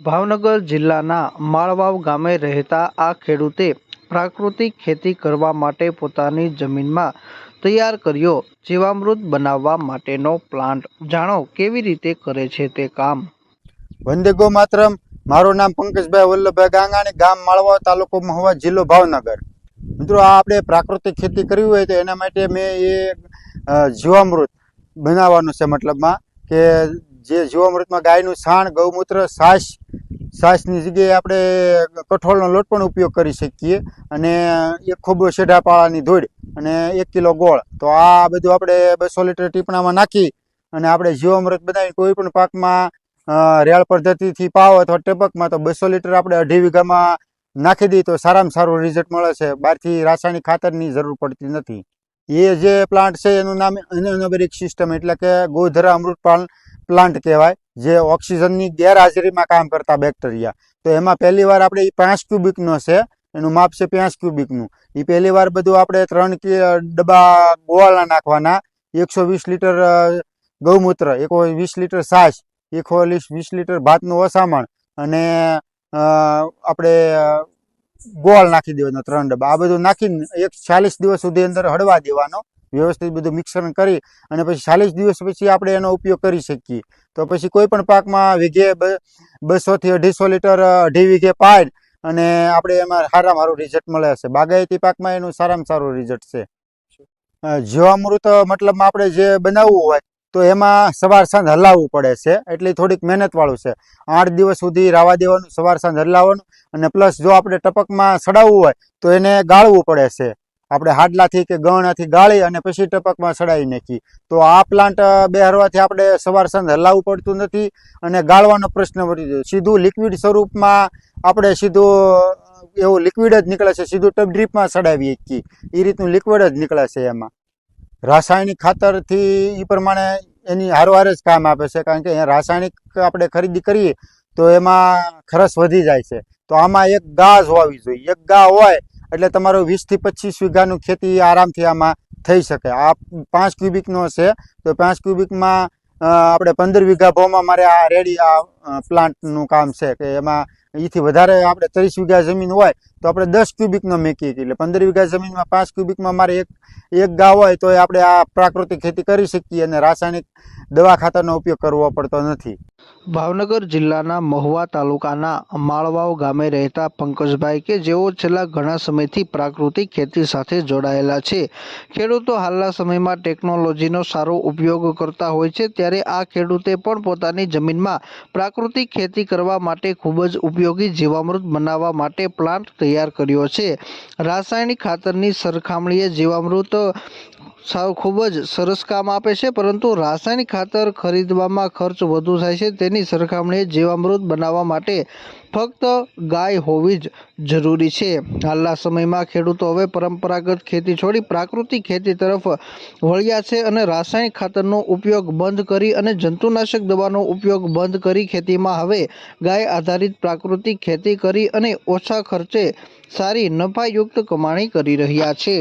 ભાવનગર જિલ્લાના માળવાવ ગામે રહેતા આ ખેડૂતે પ્રાકૃતિક ખેતી કરવા માટે પોતાની જમીનમાં તૈયાર કર્યો જીવામૃત બનાવવા માટેનો પ્લાન્ટ. જાણો કેવી રીતે કરે છે તે કામ? વંદે ગો માતરમ. મારું નામ પંકજભાઈ વલ્લભભાઈ ગાંગાણી, ગામ માળવા તાલુકો મહુવા જિલ્લો ભાવનગર. મિત્રો, આ આપણે પ્રાકૃતિક ખેતી કરવી હોય તો એના માટે મેં એ જીવામૃત બનાવવાનું છે મતલબમાં કે જે જીવામૃતમાં ગાયનું છાણ, ગૌમૂત્ર, છાશ છાશની જગ્યાએ આપણે કઠોળનો લોટ પણ ઉપયોગ કરી શકીએ. અને એક ખૂબ શેઢાપાળાની ધૂળ અને એક કિલો ગોળ. તો આ બધું આપણે બસો લીટર ટીપણામાં નાખી અને આપણે જીવામૃત બનાવી કોઈ પણ પાકમાં રેળ પદ્ધતિથી પાવ અથવા ટેપકમાં તો બસો લીટર આપણે અઢી વીઘામાં નાખી દઈએ તો સારામાં સારું રિઝલ્ટ મળે છે. બહારથી રાસાયણિક ખાતરની જરૂર પડતી નથી. એ જે પ્લાન્ટ છે એનું નામ એનોબેરિક સિસ્ટમ એટલે કે ગોધરા અમૃતપાલ પ્લાન્ટ કહેવાય. જે ઓક્સિજનની ગેરહાજરીમાં કામ કરતા બેક્ટેરિયા તો એમાં પહેલી વાર આપણે એ પાંચ ક્યુબિકનો છે, એનું માપ છે પાંચ ક્યુબિકનું. એ પહેલી વાર બધું આપણે ત્રણ ડબ્બા ગોવાળા નાખવાના. એકસો વીસ લીટર ગૌમૂત્ર, એકો વીસ લીટર છાશ, એકો વીસ લીટર ભાતનું ઓસામણ અને આપણે ગોળ નાખી દેવાનો ત્રણ ડબ્બા. આ બધું નાખીને એક ચાલીસ દિવસ સુધી અંદર હળવા દેવાનો. વ્યવસ્થિત બધું મિશ્રણ કરી અને પછી ચાલીસ દિવસ પછી આપણે એનો ઉપયોગ કરી શકીએ. તો પછી કોઈ પણ પાકમાં વીઘે બસોથી અઢીસો લીટર અઢી વીઘે પાડ અને આપણે એમાં સારામાં સારું રિઝલ્ટ મળે છે બાગાયતી પાકમાં એનું સારામાં સારું રિઝલ્ટ છે. જીવામૃત મતલબમાં આપણે જે બનાવવું હોય તો એમાં સવાર સાંજ હલાવવું પડે છે. એટલે થોડીક મહેનતવાળું છે. આઠ દિવસ સુધી રાવા દેવાનું, સવાર સાંજ હલાવવાનું અને પ્લસ જો આપણે ટપકમાં સડાવવું હોય તો એને ગાળવું પડે છે. આપણે હાડલાથી કે ગણાથી ગાળી અને પછી ટપકમાં સડાવી નાખી. તો આ પ્લાન્ટ બેહરવાથી આપણે સવાર સાંજ હલાવવું પડતું નથી અને ગાળવાનો પ્રશ્ન વધી જાય. સીધું લિક્વિડ સ્વરૂપમાં આપણે સીધું એવું લિક્વિડ જ નીકળે છે, સીધું ટપ ડ્રીપમાં સડાવી શકીએ એ રીતનું લિક્વિડ જ નીકળે છે એમાં. રાસાયણિક ખાતરથી એ પ્રમાણે એની હારવાર જ કામ આપે છે, કારણ કે રાસાયણિક આપણે ખરીદી કરીએ તો એમાં ખરસ વધી જાય છે. તો આમાં એક ગા જ હોવી જોઈએ. એક ગા હોય એટલે તમારું વીસથી પચીસ વીઘાનું ખેતી આરામથી આમાં થઈ શકે. આ પાંચ ક્યુબિકનો છે, તો પાંચ ક્યુબિકમાં આપણે પંદર વીઘા ભાવમાં મારે આ રેડી આ પ્લાન્ટનું કામ છે કે એમાં એથી વધારે આપણે ત્રીસ વીઘા જમીન હોય તો આપણે દસ ક્યુબિકનો મેકીએ એટલે પંદર વીઘા જમીનમાં પાંચ ક્યુબિકમાં મારે એક એક ગા હોય તો આપણે આ પ્રાકૃતિક ખેતી કરી શકીએ અને રાસાયણિક દવા ખાતરનો ઉપયોગ કરવો પડતો નથી. ભાવનગર જિલ્લાના મહુવા તાલુકાના માળવાવ ગામે રહેતા પંકજભાઈ કે જેઓ છેલ્લા ઘણા સમયથી પ્રાકૃતિક ખેતી સાથે જોડાયેલા છે. ખેડૂતો હાલના સમયમાં ટેકનોલોજીનો સારો ઉપયોગ કરતા હોય છે ત્યારે આ ખેડૂતે પણ પોતાની જમીનમાં પ્રાકૃતિક ખેતી કરવા માટે ખૂબ જ ઉપયોગી જીવામૃત બનાવવા માટે પ્લાન્ટ તૈયાર કર્યો છે. રાસાયણિક ખાતરની સરખામણીએ જીવામૃત સાવ ખૂબ જ સરસ કામ આપે છે, પરંતુ રાસાયણિક ખાતર ખરીદવામાં ખર્ચ વધુ થાય છે. તેની સરખામણીએ જીવામૃત બનાવવા માટે ફક્ત ગાય હોવી જ જરૂરી છે. હાલના સમયમાં ખેડૂતો હવે પરંપરાગત ખેતી છોડી પ્રાકૃતિક ખેતી તરફ વળ્યા છે અને રાસાયણિક ખાતરનો ઉપયોગ બંધ કરી અને જંતુનાશક દવાનો ઉપયોગ બંધ કરી ખેતીમાં હવે ગાય આધારિત પ્રાકૃતિક ખેતી કરી અને ઓછા ખર્ચે સારી નફાયુક્ત કમાણી કરી રહ્યા છે.